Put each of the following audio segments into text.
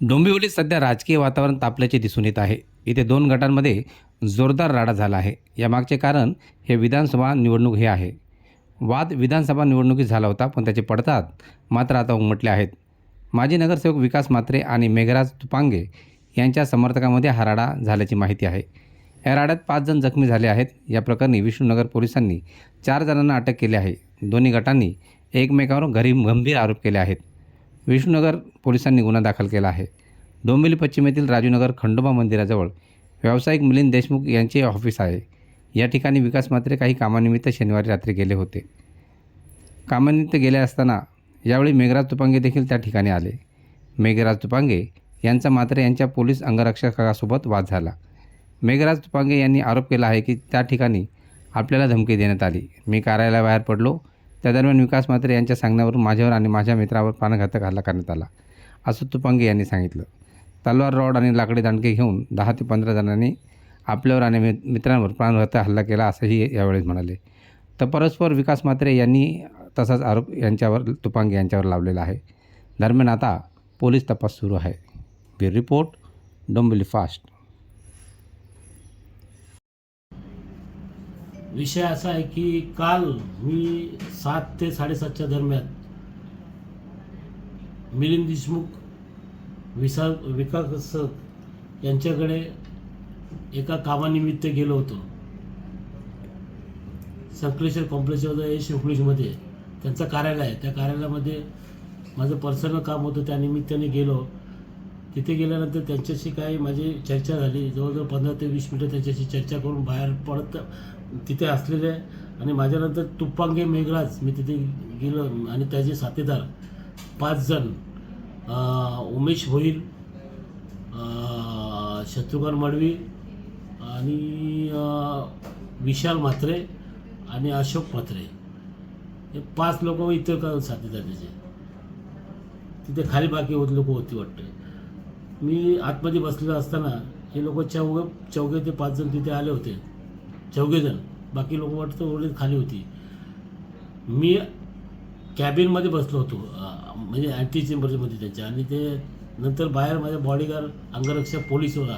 डोंबिवलीत सध्या राजकीय वातावरण तापल्याचे दिसून येत आहे. इथे दोन गटांमध्ये जोरदार राडा झाला आहे. यामागचे कारण हे विधानसभा निवडणूक हे आहे. वाद विधानसभा निवडणुकीत झाला होता पण त्याचे पडतात मात्र आता उमटले आहेत. माजी नगरसेवक विकास मात्रे आणि मेघराज तुपांगे यांच्या समर्थकामध्ये हा राडा झाल्याची माहिती आहे. या राड्यात पाच जण जखमी झाले आहेत. या प्रकरणी विष्णुनगर पोलिसांनी चार जणांना अटक केली आहे. दोन्ही गटांनी एकमेकांवर घरी गंभीर आरोप केले आहेत. विष्णुनगर पोलिसांनी गुन्हा दाखल केला आहे. डोंबिवली पश्चिमेतील राजूनगर खंडोबा मंदिराजवळ व्यावसायिक मिलिंद देशमुख यांचे ऑफिस आहे. या ठिकाणी विकास मात्रे काही कामानिमित्त शनिवारी रात्री गेले होते. कामानिमित्त गेले असताना यावेळी मेघराज तुपांगे देखील त्या ठिकाणी आले. मेघराज तुपांगे यांचा मात्र यांच्या पोलीस अंगरक्षकासोबत वाद झाला. मेघराज तुपांगे यांनी आरोप केला आहे की त्या ठिकाणी आपल्याला धमकी देण्यात आली. मी कार्यालयाबाहेर पडलो. त्या दरम्यान विकास मात्रे यांच्या सांगण्यावरून माझ्यावर आणि माझ्या मित्रावर प्राणघातक हल्ला करण्यात आला. असं तुपांगे यांनी सांगितलं. तलवार रॉड आणि लाकडी दांडके घेऊन दहा ते पंधरा जणांनी आपल्यावर आणि मि मित्रांवर प्राणघातक हल्ला केला असंही यावेळेस म्हणाले. तर परस्पर विकास मात्रे यांनी तसाच आरोप यांच्यावर तुपांगे यांच्यावर लावलेला आहे. दरम्यान आता पोलीस तपास सुरू आहे. B report Dombivli fast. विषय असा आहे की काल मी सात ते साडेसातच्या दरम्यान मिलिंद देशमुख विसा विकास यांच्याकडे एका कामानिमित्त गेलो होतो. संकलेश्वर कॉम्प्लेक्समध्ये एस इंग्लिशमध्ये त्यांचं कार्यालय आहे. त्या कार्यालयामध्ये माझं पर्सनल काम होतं. त्यानिमित्ताने गेलो. तिथे गेल्यानंतर त्यांच्याशी काही माझी चर्चा झाली. जवळजवळ पंधरा ते वीस मिनटं त्यांच्याशी चर्चा करून बाहेर पडत तिथे असलेले आणि माझ्यानंतर तुप्पांगे मेघराज मी तिथे गेलो आणि त्याचे साथीदार पाच जण उमेश होईल शत्रुघ्न मडवी आणि विशाल म्हात्रे आणि अशोक म्हात्रे. हे पाच लोक इतर का साथीदार त्याचे. तिथे खाली बाकी होत लोक होती वाटतं. मी आतमध्ये बसलेलो असताना हे लोक चौघ चौघे ते पाच जण तिथे आले होते. चौघेजण बाकी लोक वाटतं ओरडीत खाली होती. मी कॅबिनमध्ये बसलो होतो. म्हणजे अँटी चेंबरमध्ये त्यांच्या. आणि ते नंतर बाहेर माझ्या बॉडीगार्ड अंगरक्षक पोलीस होता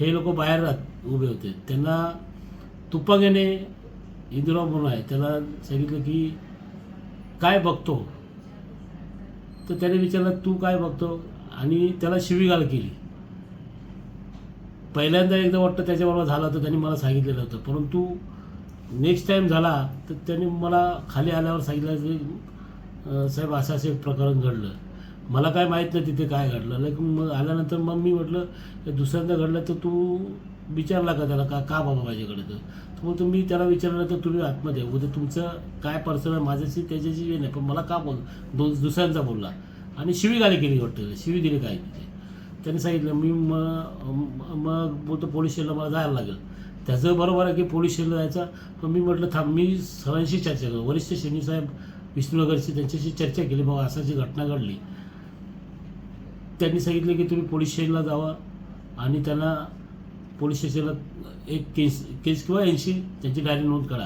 हे लोक बाहेर राहत उभे होते. त्यांना तुपांगेने इंदिराव म्हणून आहे. त्याला सांगितलं की काय बघतो? तर त्याने विचारलं तू काय बघतो? आणि त्याला शिवीगाळ केली. पहिल्यांदा एकदा वाटतं त्याच्याबरोबर झालं होतं त्यांनी मला सांगितलेलं होतं. परंतु नेक्स्ट टाईम झाला तर त्यांनी मला खाली आल्यावर सांगितलं की साहेब असं असं एक प्रकरण घडलं. मला काय माहीत नाही तिथे काय घडलं. लाईक मग आल्यानंतर मग मी म्हटलं दुसऱ्यांदा घडलं तर तू विचारला का त्याला? का का बाबा माझ्याकडे तर? तो बोलतो मी त्याला विचारलं तर तुम्ही आतमध्ये उद्या तुमचं काय पर्सनल माझ्याशी त्याच्याशी हे नाही पण मला का बोल दो दुसऱ्यांचा बोलला? आणि शिवीगाली केली वाटतं. शिवी दिली काय? तिथे त्यांनी सांगितलं मी मग मग बोलतो पोलीस स्टेशनला मला जायला लागेल. त्याचं बरोबर आहे की पोलीस स्टेशनला जायचं? पण मी म्हटलं थांब मी सरांशी चर्चा करू. वरिष्ठ शेनी साहेब विष्णुनगरची त्यांच्याशी चर्चा केली. बाबा असाची घटना घडली त्यांनी सांगितलं की तुम्ही पोलीस स्टेशनला जावा आणि त्यांना पोलीस स्टेशनला एक केस केस किंवा ऐंशी त्यांची डायरी नोंद करा.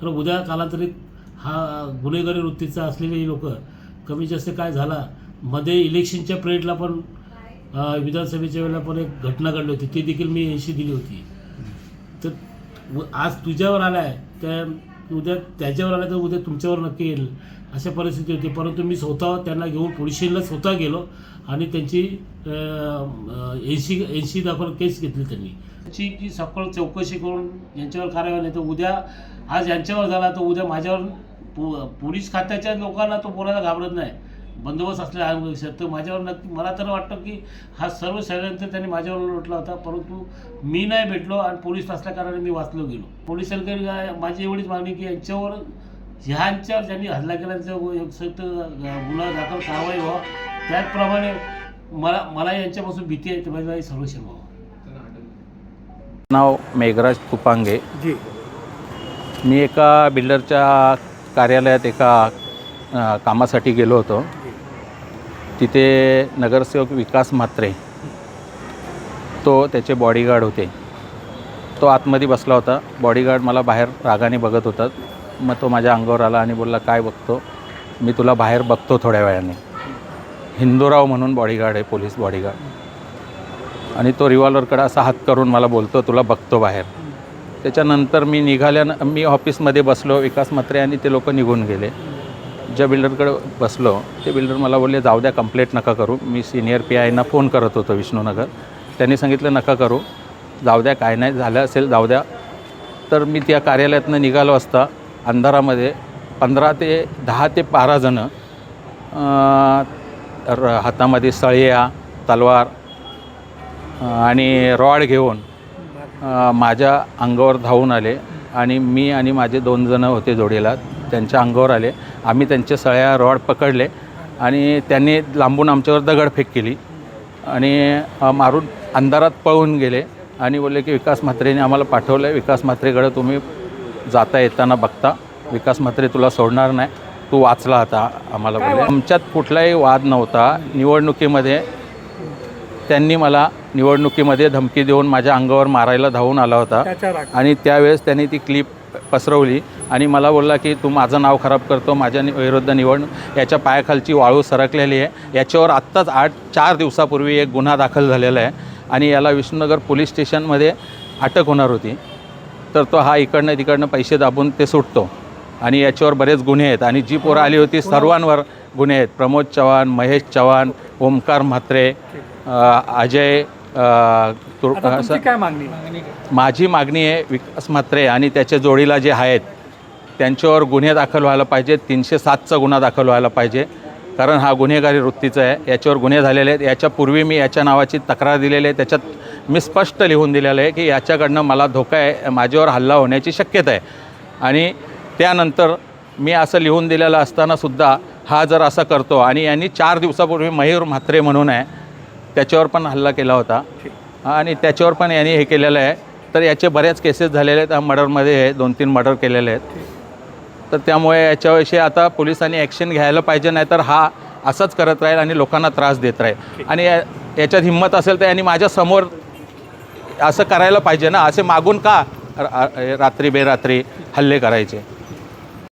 कारण उद्या कालांतरित हा गुन्हेगारी वृत्तीचा असलेले लोक कमी जास्त काय झाला मध्ये इलेक्शनच्या परेडला पण विधानसभेच्या वेळेला पण एक घटना घडली होती. ती देखील मी ऐंशी दिली होती. तर आज तुझ्यावर आला आहे त्या उद्या त्याच्यावर आला तर उद्या तुमच्यावर नक्की येईल अशा परिस्थिती होती. परंतु मी स्वतः त्यांना घेऊन पोलीस स्टेशनला स्वतः गेलो आणि त्यांची ऐंशी ऐंशी दाखल केस घेतली त्यांनी. त्याची की सखोल चौकशी करून यांच्यावर कारवाई नाही तर उद्या आज यांच्यावर झाला तर उद्या माझ्यावर पो पोलीस खात्याच्या लोकांना तो बोलायला घाबरत नाही. बंदोबस्त असलेल्या आयोगापेक्षा तर माझ्यावर नक्की मला तर वाटतं की हा सर्व षडयंत्र त्यांनी माझ्यावर लोटला होता परंतु मी नाही भेटलो आणि पोलीस नसल्या कारणाने मी वाचलो गेलो. पोलिसांकडे काय- माझी एवढीच मागणी की यांच्यावर ह्यांच्यावर ज्यांनी हल्ला केला योगसक्त गुन्हा दाखल कारवाई व्हावा. त्याचप्रमाणे मला मला यांच्यापासून भीती आहे माझं संरक्षण व्हावं. नाव मेघराज तुपांगे जी. मी एका बिल्डरच्या कार्यालयात एका कामासाठी गेलो होतो. तिथे नगरसेवक विकास म्हात्रे तो त्याचे बॉडीगार्ड होते. तो आतमध्ये बसला होता. बॉडीगार्ड मला बाहेर रागाने बघत होता. मग तो माझ्या अंगावर आला आणि बोलला काय बघतो? मी तुला बाहेर बघतो थोड्या वेळाने. हिंदूराव म्हणून बॉडीगार्ड आहे पोलीस बॉडीगार्ड आणि तो रिव्हॉल्वरकडे असा हात करून मला बोलतो तुला बघतो बाहेर. त्याच्यानंतर मी निघाल्यानं मी ऑफिसमध्ये बसलो विकास म्हात्रे आणि ते लोक निघून गेले. ज्या बिल्डरकडे बसलो ते बिल्डर मला बोलले जाऊ द्या कंप्लेंट नका करू. मी सिनियर पी आयना फोन करत होतो विष्णूनगर. त्यांनी सांगितलं नका करू. जाऊ द्या काय नाही झालं असेल जाऊ द्या. तर मी त्या कार्यालयातनं निघालो असता अंधारामध्ये. पंधरा ते दहा ते बारा जणं र- हातामध्ये सळया तलवार आणि रॉड घेऊन माझ्या अंगावर धावून आले. आणि मी आणि माझे दोन जणं होते जोडीला त्यांच्या अंगावर आले. आम्ही त्यांचे सळ्या रॉड पकडले आणि त्यांनी लांबून आमच्यावर दगडफेक केली. आणि मारून अंधारात पळून गेले आणि बोलले की विकास म्हात्रेने आम्हाला पाठवलं आहे विकास म्हात्रेकडे तुम्ही जाता येताना बघता. विकास म्हात्रे तुला सोडणार नाही. तू वाचला आता आम्हाला. बोलले आमच्यात कुठलाही वाद नव्हता. निवडणुकीमध्ये त्यांनी मला निवडणुकीमध्ये धमकी देऊन माझ्या अंगावर मारायला धावून आला होता. आणि त्यावेळेस त्यांनी ती क्लिप पसरवली आणि मला बोलला की तू माझं नाव खराब करतो माझ्या नि- विरुद्ध निवडणूक याच्या पायाखालची वाळू सरकलेली आहे. याच्यावर आत्ताच आठ चार दिवसापूर्वी एक गुन्हा दाखल झालेला आहे आणि याला विष्णुनगर पोलीस स्टेशनमध्ये अटक होणार होती. तर तो हा इकडनं तिकडनं पैसे दाबून ते सुटतो आणि याच्यावर बरेच गुन्हे आहेत आणि जी पोरं आली होती सर्वांवर गुन्हे आहेत. प्रमोद चव्हाण महेश चव्हाण ओमकार म्हात्रे अजय असं काय मागणी? माझी मागणी आहे विकास म्हात्रे आणि त्याच्या जोडीला जे आहेत त्यांच्यावर गुन्हे दाखल व्हायला पाहिजे तीनशे सातचा गुन्हा दाखल व्हायला पाहिजे. कारण हा गुन्हेगारी वृत्तीचा आहे याच्यावर गुन्हे झालेले आहेत. याच्यापूर्वी मी याच्या नावाची तक्रार दिलेली आहे त्याच्यात मी स्पष्ट लिहून दिलेलं आहे की याच्याकडनं मला धोका आहे माझ्यावर हल्ला होण्याची शक्यता आहे. आणि त्यानंतर मी असं लिहून दिलेलं असतानासुद्धा हा जर असं करतो आणि यांनी चार दिवसापूर्वी मयूर म्हात्रे म्हणून आहे त्याच्यावर पण हल्ला केला होता. आणि त्याच्यावर पण यांनी हे केलेलं आहे. तर याचे बऱ्याच केसेस झालेले आहेत. मर्डरमध्ये आहे दोन तीन मर्डर केलेले आहेत. तर त्यामुळे याच्याविषयी आता पोलिसांनी ॲक्शन घ्यायला पाहिजे नाही तर हा असंच करत राहील आणि लोकांना त्रास देत राहील. आणि याच्यात हिंमत असेल तर यांनी माझ्यासमोर असं करायला पाहिजे ना. असे मागून का रात्री बेरात्री हल्ले करायचे?